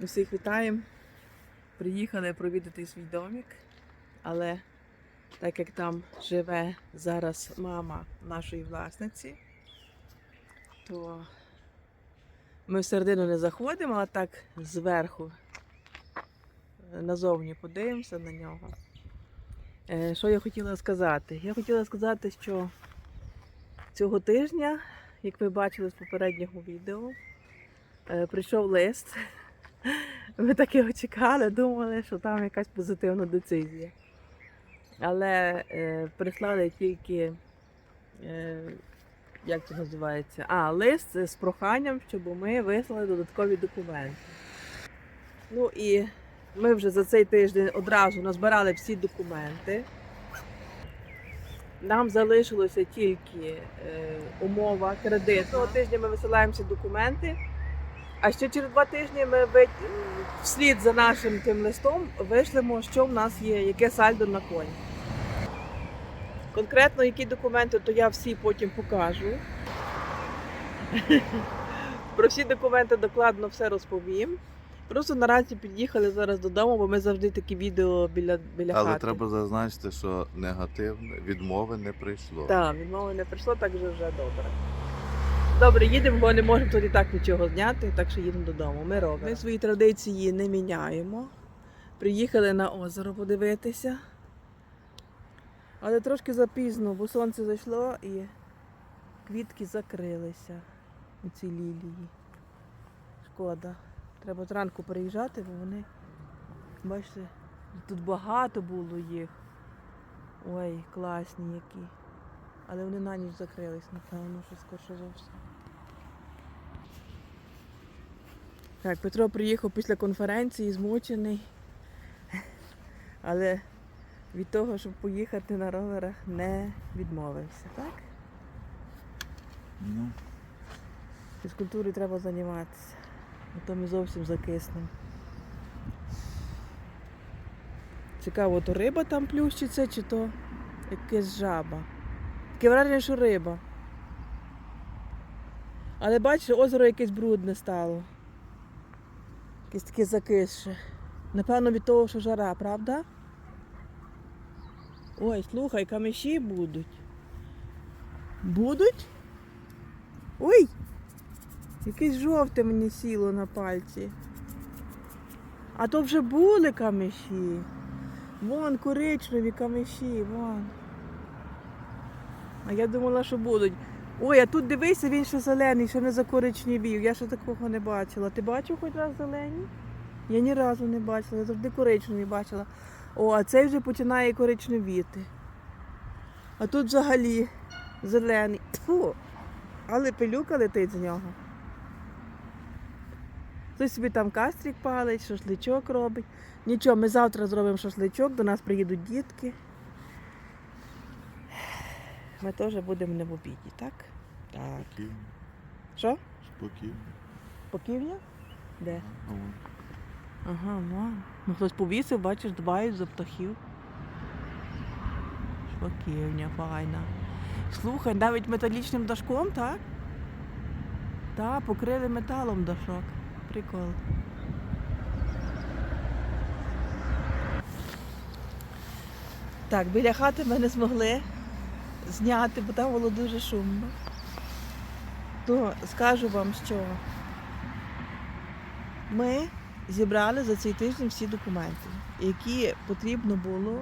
Усіх вітаємо. Приїхали провідати свій домик, але так як там живе зараз мама нашої власниці, то ми всередину не заходимо, а так зверху е, назовні подивимося на нього. Е, Що я хотіла сказати? Я хотіла сказати, що цього тижня, як ви бачили з попереднього відео, е, прийшов лист. Ми так його чекали, думали, що там якась позитивна децизія. Але е, прислали тільки, е, як це називається? А, лист з проханням, щоб ми вислали додаткові документи. Ну і ми вже за цей тиждень одразу назбирали всі документи. Нам залишилося тільки е, умова кредиту. Того тижня ми висилаємо всі документи. А ще через два тижні ми вслід за нашим тим листом вишлемо, що в нас є, яке сальдо на коні. Конкретно які документи, то я всі потім покажу. Про всі документи докладно все розповім. Просто наразі під'їхали зараз додому, бо ми завжди такі відео біля, біля Але хати. треба зазначити, що негативне відмови не прийшло. Так, відмови не прийшло, так вже вже добре. Добре, їдемо, бо не можемо тут і так нічого зняти, так що їдемо додому. Ми робимо. Ми свої традиції не міняємо. Приїхали на озеро подивитися. Але трошки запізно, бо сонце зайшло і квітки закрилися у цій лілії. Шкода. Треба зранку приїжджати, бо вони, бачите, тут багато було їх. Ой, класні які. Але вони на ніч закрились, напевно, що скорше за все. Так, Петро приїхав після конференції, змучений. Але від того, щоб поїхати на роверах, не відмовився, так? Ну, Фізкультурою треба займатися. А то ми зовсім закиснемо. Цікаво, то риба там плющиться, чи то якась жаба. Таке враження, що риба. Але бачиш, озеро якесь брудне стало. Якесь таке закисше. Напевно, від того, що жара, правда? Ой, слухай, каміші будуть. Будуть? Ой! Якесь жовте мені сіло на пальці. А то вже були каміші. Вон коричневі каміші, вон. А я думала, що будуть. Ой, а тут дивися, він ще зелений, ще не закоричневів. Я ще такого не бачила. Ти бачив хоч раз зелені? Я ні разу не бачила, я завжди коричневі бачила. О, а цей вже починає коричневіти. А тут взагалі зелений. Тьфу! Але пилюка летить з нього. Хтось собі там кастрік палить, шашличок робить. Нічого, ми завтра зробимо шашличок, до нас приїдуть дітки. Ми теж будемо не в обіді, так? Так. спокійно, Що? спокійно. Поків'я? Де? Ну, Ага, ну. Ну хтось повісив, бачиш, дбають за птахів. Шпаківня файна. Слухай, навіть металічним дашком, так? Так, покрили металом дашок. Прикол. Так, біля хати ми не змогли зняти, бо там було дуже шумно. То скажу вам, що ми зібрали за цей тиждень всі документи, які потрібно було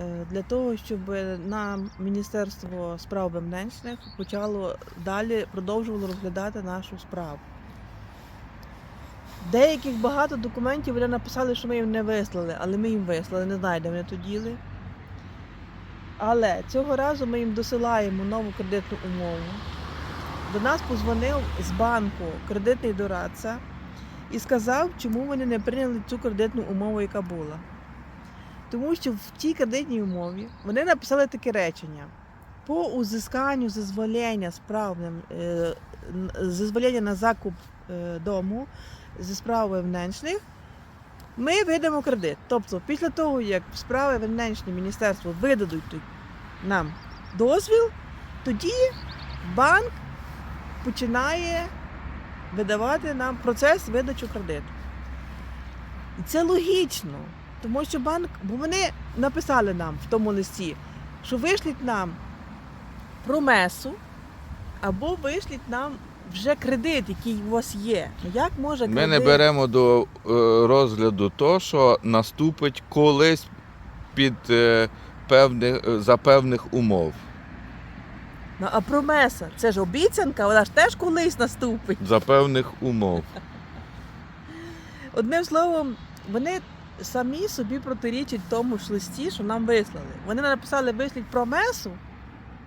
е, для того, щоб нам Міністерство справ внешних почало далі продовжувало розглядати нашу справу. Деяких багато документів вони написали, що ми їм не вислали, але ми їм вислали, не знаю, де вони то діли. Але цього разу ми їм досилаємо нову кредитну умову. До нас позвонив з банку кредитний дорадця і сказав, чому вони не прийняли цю кредитну умову, яка була. Тому що в тій кредитній умові вони написали таке речення: по узисканню зазволення справним е, зазволення на закуп е, дому зі справи внешних, ми видамо кредит. Тобто, після того, як справи внешні міністерство видадуть нам дозвіл, тоді банк починає видавати нам процес видачу кредиту. І це логічно, тому що банк, бо вони написали нам в тому листі, що вишліть нам промесу або вишліть нам вже кредит, який у вас є. Ну як може Ми не беремо до е, розгляду то, що наступить колись під е, певних, е, за певних умов. Ну, а промеса це ж обіцянка, вона ж теж колись наступить. За певних умов. Одним словом, вони самі собі протирічать тому ж листі, що нам вислали. Вони написали висліть промесу,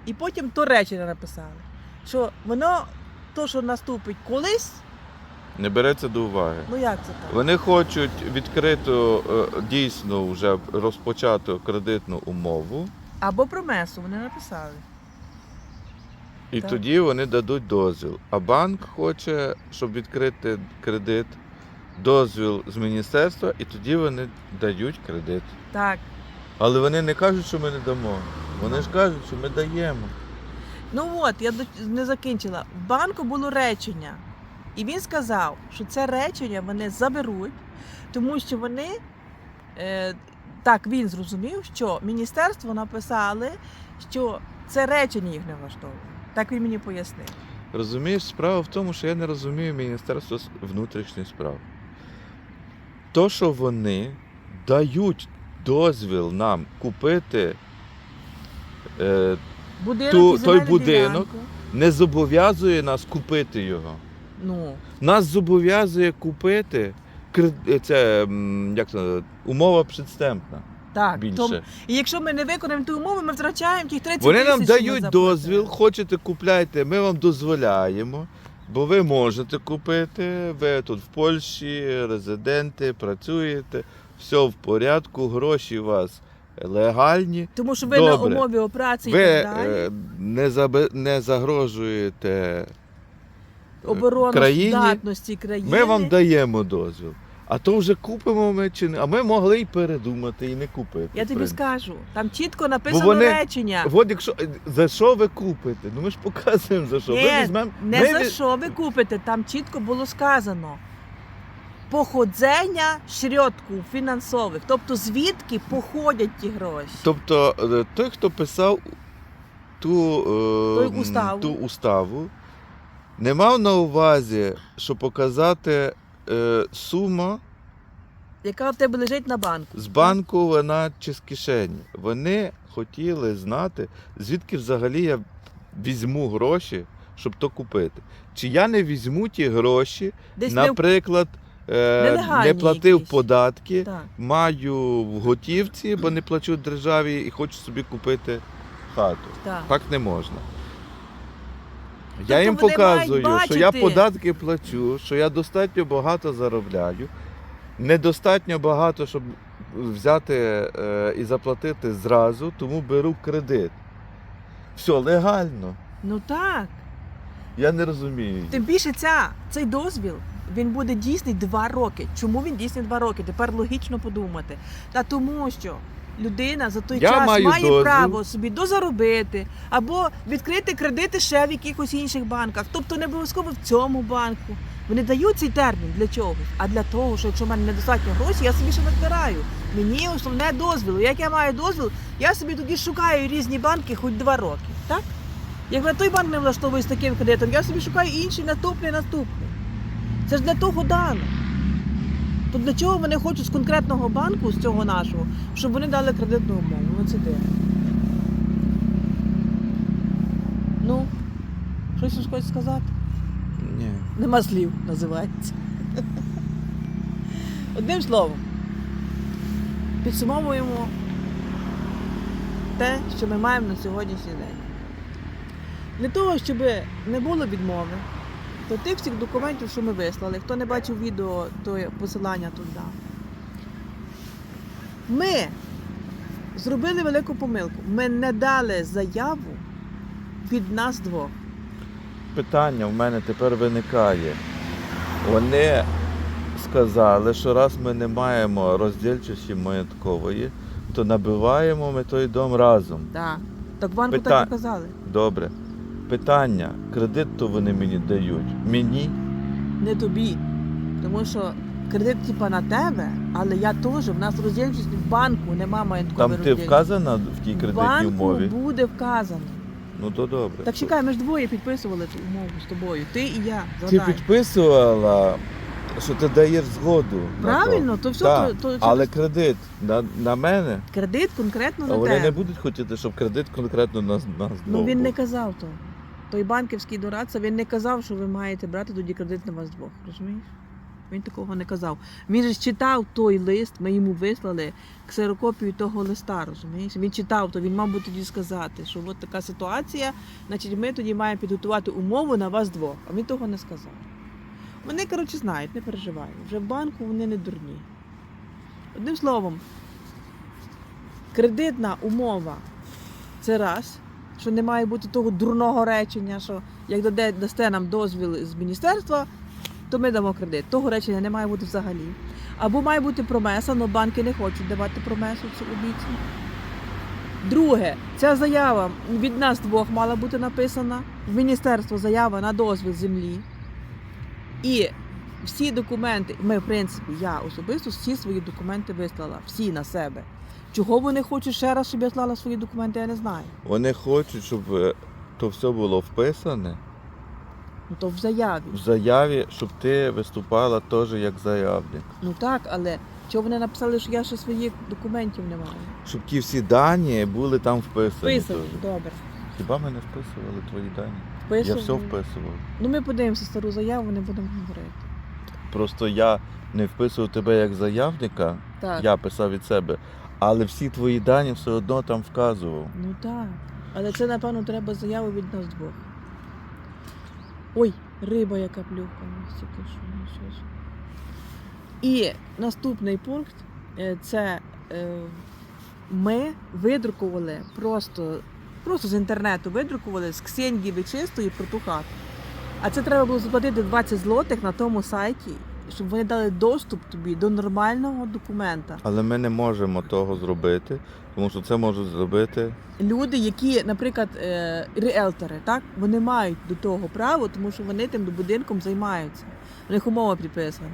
і потім то речення написали. Що воно, то, що наступить колись, Не береться до уваги. ну як це так? Вони хочуть відкриту, е, дійсно вже розпочату кредитну умову, Або промесу вони написали. І Так. тоді вони дадуть дозвіл. А банк хоче, щоб відкрити кредит, дозвіл з міністерства, і тоді вони дають кредит. Так. Але вони не кажуть, що ми не дамо. Вони ж кажуть, що ми даємо. Ну от, я не закінчила. В банку було речення. І він сказав, що це речення вони заберуть, тому що вони, е, так він зрозумів, що міністерство написали, що це речення їх не влаштовує. Так він мені пояснив. Розумієш, справа в тому, що я не розумію Міністерство внутрішніх справ. То, що вони дають дозвіл нам купити, е, Будинок Ту- той будинок. ділянку. не зобов'язує нас купити його. Ну, Нас зобов'язує купити це як це, умова підстемпна так. більше. Тому- і якщо ми не виконаємо ту умову, ми втрачаємо тих 30 Вони тисяч. нам дають дозвіл, хочете купляйте, ми вам дозволяємо, бо ви можете купити. Ви тут в Польщі, резиденти, працюєте, все в порядку, гроші у вас легальні. Тому що ви на умові операції Ви і так далі. е, не, заbe- не загрожуєте. обороноздатності країни. Ми вам даємо дозвіл. А то вже купимо ми чи не. А ми могли й передумати і не купити. Я тобі принципі. скажу, там чітко написано вони- речення. От якщо за що ви купите? Ну ми ж показуємо за що. Ні, ми візьмемо. Не ми за ві- що ви купите, там чітко було сказано. Походження шрьотків фінансових, тобто звідки походять ті гроші. Тобто е, той, хто писав ту, е, Той м, уставу. ту уставу, не мав на увазі, що показати е, сума Яка в тебе лежить на банку. з банку вона чи з кишені. Вони хотіли знати, звідки взагалі я візьму гроші, щоб то купити. Чи я не візьму ті гроші, Десь не в- наприклад, е, Нелегальні не платив якісь. податки, так. маю в готівці, бо не плачу державі і хочу собі купити хату. Так. Так не можна. Тобто я їм вони показую, мають що я бачити- податки плачу, що я достатньо багато заробляю. Недостатньо багато, щоб взяти е, і заплатити зразу, тому беру кредит. Все легально. Ну так. Я не розумію. Тим більше ця, цей дозвіл він буде дійсний два роки. Чому він дійсний два роки? Тепер логічно подумати. Та тому, що людина за той Я час маю має дозвіл. право собі дозаробити або відкрити кредити ще в якихось інших банках, тобто не обов'язково в цьому банку. Вони дають цей термін для чогось, а для того, що якщо в мене недостатньо грошей, я собі ще назбираю. Мені основне дозвіл. Як я маю дозвіл, я собі тоді шукаю різні банки хоч два роки. Так? Як на той банк не влаштовує з таким кредитом, я собі шукаю інший наступний наступний. Це ж для того дано. То для чого вони хочуть з конкретного банку, з цього нашого, щоб вони дали кредитну умову? Ну це де? Ну, щось ще хочеш сказати? Ні. Нема слів, називається. Одним словом, підсумовуємо те, що ми маємо на сьогоднішній день. Для того, щоб не було відмови, то тих всіх документів, що ми вислали, хто не бачив відео, то посилання тут дам. Ми зробили велику помилку. Ми не дали заяву від нас двох. Питання в мене тепер виникає. Вони сказали, що раз ми не маємо роздільчості маяткової, то набиваємо ми той дом разом. Так. Так банку Пита- так і казали. Добре. Питання. Кредит то вони мені дають. Мені не тобі. Тому що кредит типа на тебе, але я теж. В нас роздільність в банку нема маєткової Там ти роздільності. вказана в тій В кредитній банку умові? буде вказано. Ну то добре. Так чекай, ми ж двоє підписували цю умову з тобою. Ти і я. Ти підписувала, що ти даєш згоду. на Правильно, то. то все Так, то, то Але кредит на, на мене, кредит конкретно а на вони тебе. не будуть хотіти, щоб кредит конкретно на, на Ну він не казав то. Той банківський дорадця, він не казав, що ви маєте брати тоді кредит на вас двох. Розумієш? Він такого не казав. Він ж читав той лист, ми йому вислали ксерокопію того листа, розумієш? Він читав, то він мав би тоді сказати, що от така ситуація, значить ми тоді маємо підготувати умову на вас двох. А він того не сказав. Вони, коротше, знають, не переживай. Вже в банку вони не дурні. Одним словом, кредитна умова це раз, що не має бути того дурного речення, що як даде, дасте нам дозвіл з міністерства, то ми дамо кредит. Того речення не має бути взагалі. Або має бути промеса, але банки не хочуть давати промесу цю обіцянку. Друге, ця заява від нас двох мала бути написана в міністерство заява на дозвіл землі. І всі документи, ми, в принципі, я особисто всі свої документи вислала, всі на себе. Чого вони хочуть ще раз, щоб я слала свої документи, я не знаю. Вони хочуть, щоб е, то все було вписане Ну то в заяві. в заяві, щоб ти виступала теж як заявник. Ну так, але чого вони написали, що я ще своїх документів не маю? Щоб ті всі дані були там вписані. Вписані, теж. добре. Хіба ми не вписували твої дані? Вписані. Я все вписував. Ну ми подивимося стару заяву, не будемо говорити. Просто я не вписував тебе як заявника, Так. я писав від себе, але всі твої дані все одно там вказував. Ну так. Але це, напевно, треба заяву від нас двох. Ой, риба яка що, ну. І наступний пункт е, це е, ми видрукували просто, просто з інтернету видрукували з Ксенії Вичистої про ту хату. А це треба було заплатити 20 злотих на тому сайті, щоб вони дали доступ тобі до нормального документа. Але ми не можемо того зробити, тому що це можуть зробити. люди, які, наприклад, е, ріелтори, так вони мають до того право, тому що вони тим будинком займаються. У них умова підписана.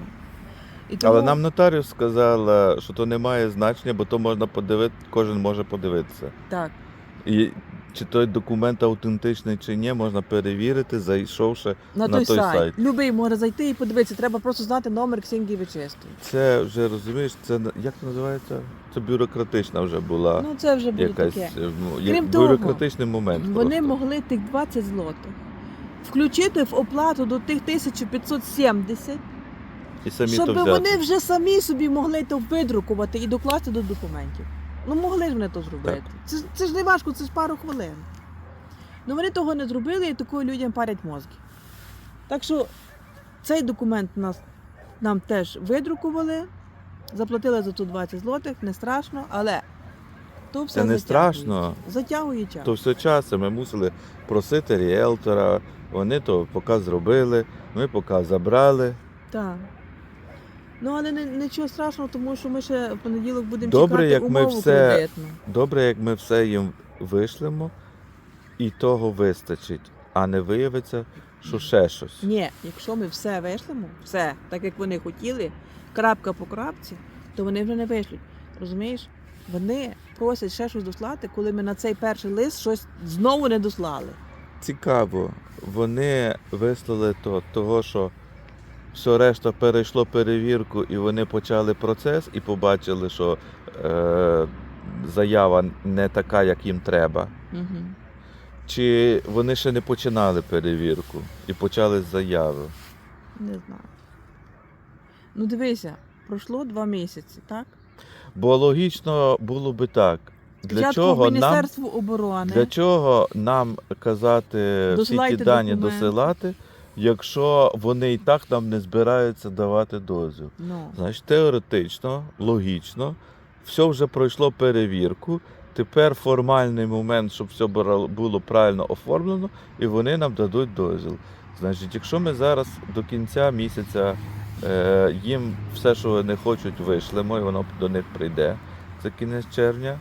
І тому, Але нам нотаріус сказала, що то не має значення, бо то можна подивити, кожен може подивитися. так, І чи той документ автентичний чи ні, можна перевірити, зайшовши. на, На той, той сайт. сайт. Любий може зайти і подивитися. Треба просто знати номер Ксенії Вичистої. Це вже розумієш, це як називається? Це бюрократична вже була Ну це вже буде якась таке. е, як Крім того, бюрократичний момент. Вони просто. могли тих 20 злотих включити в оплату до тих 1570, і самі щоб то взяти. вони вже самі собі могли то видрукувати і докласти до документів. Ну могли ж вони то зробити. Це, це ж не важко, це ж пару хвилин. Ну вони того не зробили і такою людям парять мозки. Так що цей документ нас, нам теж видрукували, заплатили за ту 20 злотих, не страшно, але то все Це не затягує. страшно. Затягує час. То все час ми мусили просити ріелтора, вони то поки зробили, ми поки забрали. Так. Ну, але не, нічого страшного, тому що ми ще в понеділок будемо Добре, чекати як ми умову все- кредитну. Добре, як ми все їм вишлемо, і того вистачить, а не виявиться, що ще щось. Ні, якщо ми все вийшлемо, все, так як вони хотіли, крапка по крапці, то вони вже не вийшлють. Розумієш? Вони просять ще щось дослати, коли ми на цей перший лист щось знову не дослали. Цікаво, вони вислали то, того, що все решта перейшло перевірку, і вони почали процес і побачили, що е, заява не така, як їм треба. Угу. Чи вони ще не починали перевірку і почали з заяви? Не знаю. Ну дивися, пройшло два місяці, так? Бо логічно було би так. Для Спочатку чого нам оборони. Для чого нам казати Досилайте всі ті дані документи. досилати, якщо вони і так нам не збираються давати дозвіл? Ну, Значить, теоретично, логічно, все вже пройшло перевірку. Тепер формальний момент, щоб все було правильно оформлено, і вони нам дадуть дозвіл. Значить, якщо ми зараз до кінця місяця е, їм все, що вони хочуть, вишлемо, і воно до них прийде. Це кінець червня.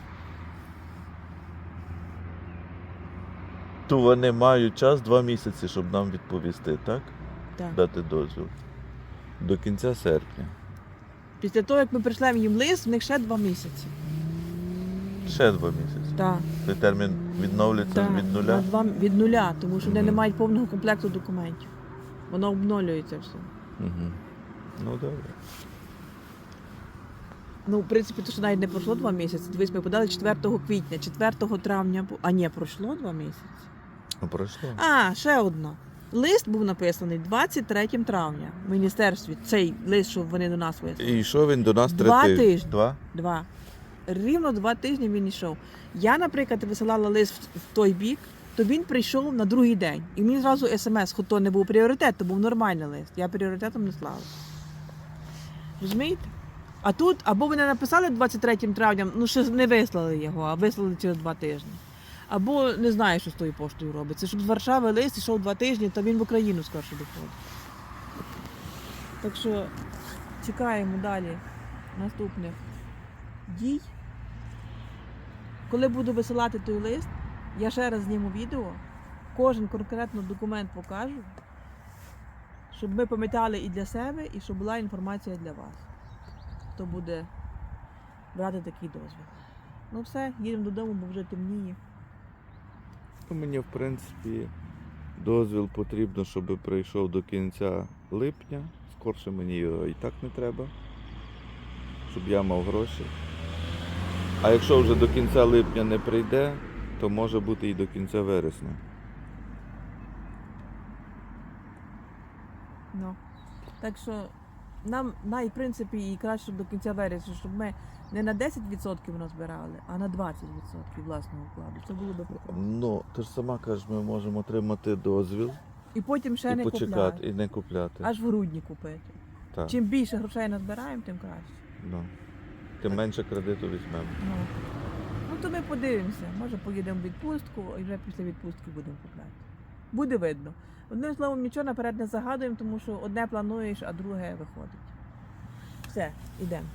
То вони мають час два місяці, щоб нам відповісти, так? так. Дати дозвіл. До кінця серпня. Після того, як ми прийшли їм лист, в них ще два місяці. Ще два місяці. Так, Цей термін відновлюється так, від нуля. на два, від нуля, тому що вони не Мгм. мають повного комплекту документів. Воно обновлюється все. Угу. Ну добре. Ну, в принципі, то що навіть не пройшло два місяці. Дивись, ми подали 4 квітня, 4 травня, бу- а ні, пройшло два місяці. Ну пройшло. А, ще одно. Лист був написаний 23 травня в міністерстві. Цей лист, що вони до нас вислали. І йшов він до нас три Два тижні. тижні. Два? Два. Рівно два тижні він йшов. Я, наприклад, висилала лист в- в той бік, то він прийшов на другий день. І мені зразу смс, хоч то не був пріоритет, то був нормальний лист. Я пріоритетом не слала. Розумієте? А тут або вони написали 23 травня, ну ще не вислали його, а вислали через два тижні. Або не знаю, що з тою поштою робиться. Щоб з Варшави лист йшов два тижні, то він в Україну скорше доходить. Так що чекаємо далі наступних дій. Коли буду висилати той лист, я ще раз зніму відео, кожен конкретно документ покажу, щоб ми пам'ятали і для себе, і щоб була інформація для вас, хто буде брати такий дозвіл. Ну все, їдемо додому, бо вже темніє. Ну, Мені, в принципі, дозвіл потрібно, щоб прийшов до кінця липня. Скорше мені його і так не треба, щоб я мав гроші. А якщо вже до кінця липня не прийде, то може бути і до кінця вересня. Ну. Так що нам най, в принципі, і краще до кінця вересня, щоб ми не на 10% назбирали, а на 20% власного вкладу. Це було би прикольно. Ну, ти ж сама кажеш, ми можемо отримати дозвіл І потім ще і не почекати, купляти. і не купляти. Аж в грудні купити. Так, Чим більше грошей назбираємо, тим краще. ну. Тим менше кредиту візьмемо. Ну, ну то ми подивимося. Може поїдемо в відпустку, і вже після відпустки будемо купляти. Буде видно. Одним словом, нічого наперед не загадуємо, тому що одне плануєш, а друге виходить. Все, йдемо.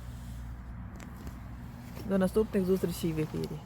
До наступних зустрічей в ефірі.